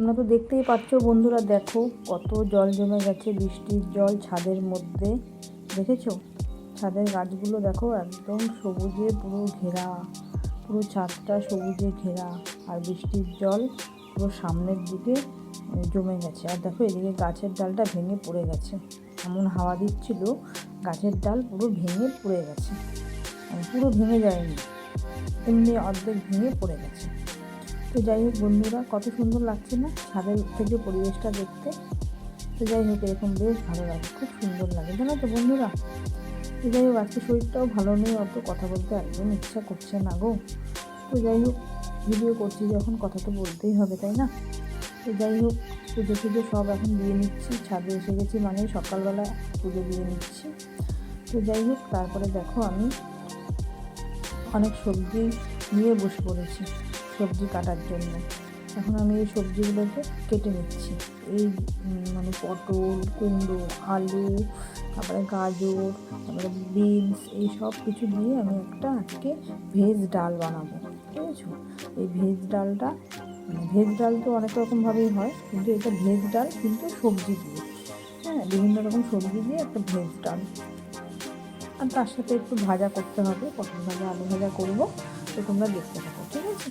তোমরা তো দেখতেই পাচ্ছ বন্ধুরা, দেখো কত জল জমে গেছে বৃষ্টির জল ছাদের মধ্যে, দেখেছ? ছাদের গাছগুলো দেখো একদম সবুজে পুরো ঘেরা, পুরো ছাদটা সবুজে ঘেরা, আর বৃষ্টির জল পুরো সামনের দিকে জমে গেছে। আর দেখো এদিকে গাছের ডালটা ভেঙে পড়ে গেছে। এমন হাওয়া দিচ্ছিল, গাছের ডাল পুরো ভেঙে পড়ে গেছে। মানে পুরো ভেঙে যায়নি, এমনি অর্ধেক ভেঙে পড়ে গেছে। তো যাই হোক বন্ধুরা, কত সুন্দর লাগছে না? ছাদের থেকে পরিবেশটা দেখতে। তো যাই হোক, এরকম বেশ ভালো লাগে, খুব সুন্দর লাগে। জানো তো বন্ধুরা, তো যাই হোক, আজকে শরীরটাও ভালো নেই, অত কথা বলতে একদম ইচ্ছা করছে না গো। তো যাই হোক ভিডিও করছি যখন, কথা তো বলতেই হবে, তাই না? তো যাই হোক, পুজো পুজো সব এখন দিয়ে নিচ্ছি, ছাদে এসে গেছি মানে সকালবেলা পুজো দিয়ে নিচ্ছি। তো যাই হোক, তারপরে দেখো আমি অনেক সবজি নিয়ে বসে পড়েছি। সবজি কাটার জন্য। এখন আমি এই সবজিগুলোকে কেটে নিচ্ছি। এই মানে পটল, কুমড়ো, আলু, তারপরে গাজর, তারপরে বিনস, এই সব কিছু দিয়ে আমি একটা আজকে ভেজ ডাল বানাবো। ঠিক আছে? এই ভেজ ডালটা মানে ভেজ ডাল তো অনেক রকমভাবেই হয়, কিন্তু এটা ভেজ ডাল, কিন্তু সবজি দিয়ে। হ্যাঁ বিভিন্ন রকম সবজি দিয়ে একটা ভেজ ডাল। আর তার সাথে একটু ভাজা করতে হবে। পটল ভাজা, আলু ভাজা করব, তো তোমরা দেখতে থাকো। ঠিক আছে?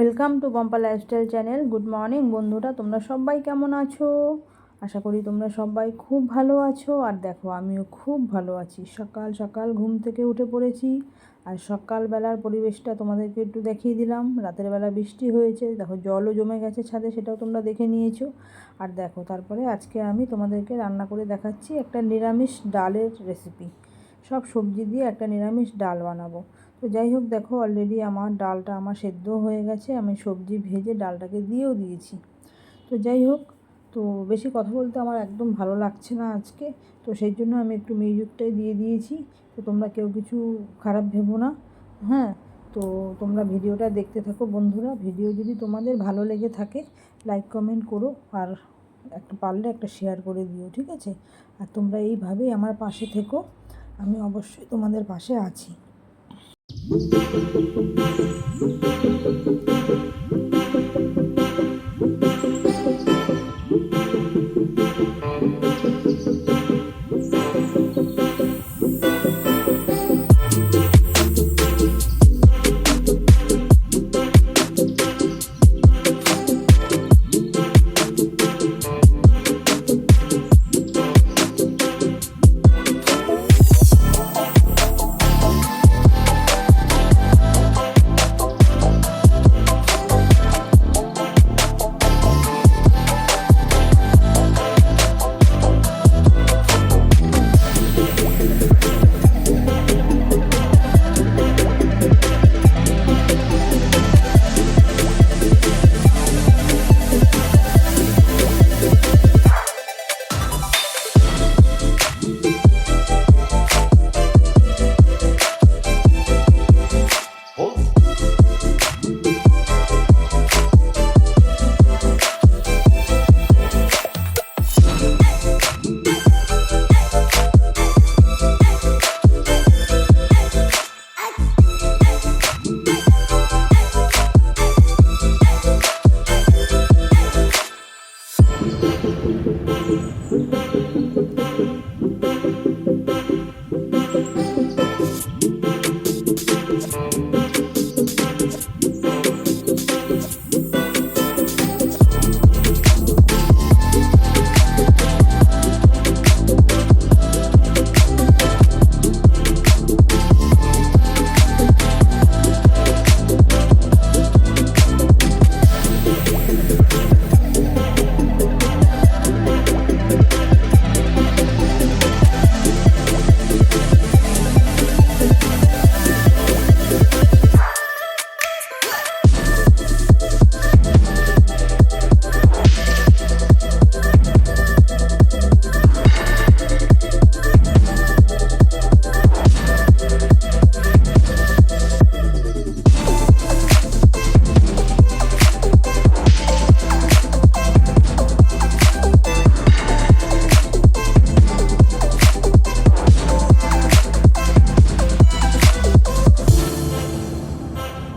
Welcome to Pampa lifestyle channel good morning বন্ধুরা, তোমরা সবাই কেমন আছো? আশা করি তোমরা সবাই খুব ভালো আছো। আর দেখো, আমিও খুব ভালো আছি। সকাল সকাল ঘুম থেকে উঠে পড়েছি। আর সকালবেলার পরিবেশটা তোমাদেরকে একটু দেখিয়ে দিলাম। রাতের বেলা বৃষ্টি হয়েছে, দেখো জলও জমে গেছে ছাদে, সেটাও তোমরা দেখে নিয়েছো। আর দেখো, তারপরে আজকে আমি তোমাদেরকে রান্না করে দেখাচ্ছি একটা নিরামিষ ডালের রেসিপি সব সবজি দিয়ে একটা নিরামিষ ডাল বানাবো। তো যাই হোক, দেখো অলরেডি আমার ডালটা আমার সেদ্ধ হয়ে গেছে। আমি সবজি ভেজে ডালটাকে দিয়েও দিয়েছি। তো যাই হোক, তো বেশি কথা বলতে আমার একদম ভালো লাগছে না আজকে। তো সেই জন্য আমি একটু মিউজিকটাই দিয়ে দিয়েছি। তো তোমরা কেউ কিছু খারাপ ভেবো না। হ্যাঁ তো তোমরা ভিডিওটা দেখতে থাকো বন্ধুরা। ভিডিও যদি তোমাদের ভালো লেগে থাকে লাইক কমেন্ট করো আর একটা পারলে একটা শেয়ার করে দিও, ঠিক আছে? আর তোমরা এইভাবেই আমার পাশে থেকো। আমি অবশ্যই তোমাদের পাশে আছি। thank you.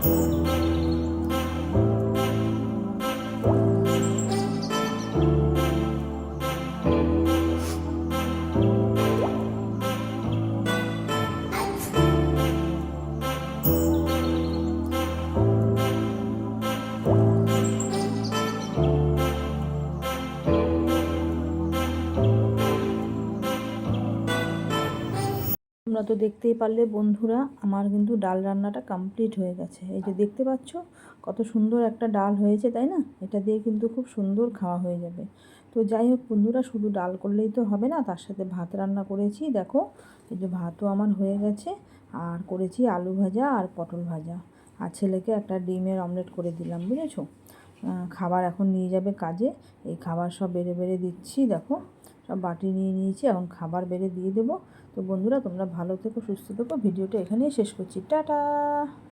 Música তোমরা তো দেখতেই পারলে বন্ধুরা, আমার কিন্তু ডাল রান্নাটা কমপ্লিট হয়ে গেছে। এই যে দেখতে পাচ্ছ, কত সুন্দর একটা ডাল হয়েছে, তাই না? এটা দিয়ে কিন্তু খুব সুন্দর খাওয়া হয়ে যাবে। তো যাই হোক বন্ধুরা, শুধু ডাল করলেই তো হবে না, তার সাথে ভাত রান্না করেছি। দেখো, এই যে ভাতও আমার হয়ে গেছে, আর করেছি আলু ভাজা আর পটল ভাজা। আর ছেলেকে একটা ডিমের অমলেট করে দিলাম, বুঝেছ? খাবার এখন নিয়ে যাবে কাজে। এই খাবার সব বেড়ে বেড়ে দিচ্ছি, দেখো। সব বাটি নিয়ে নিয়েছি, এখন খাবার বেড়ে দিয়ে দেবো। তো বন্ধুরা তোমরা ভালো থেকো সুস্থ থেকো। ভিডিওটা এখানেই শেষ করছি। টাটা!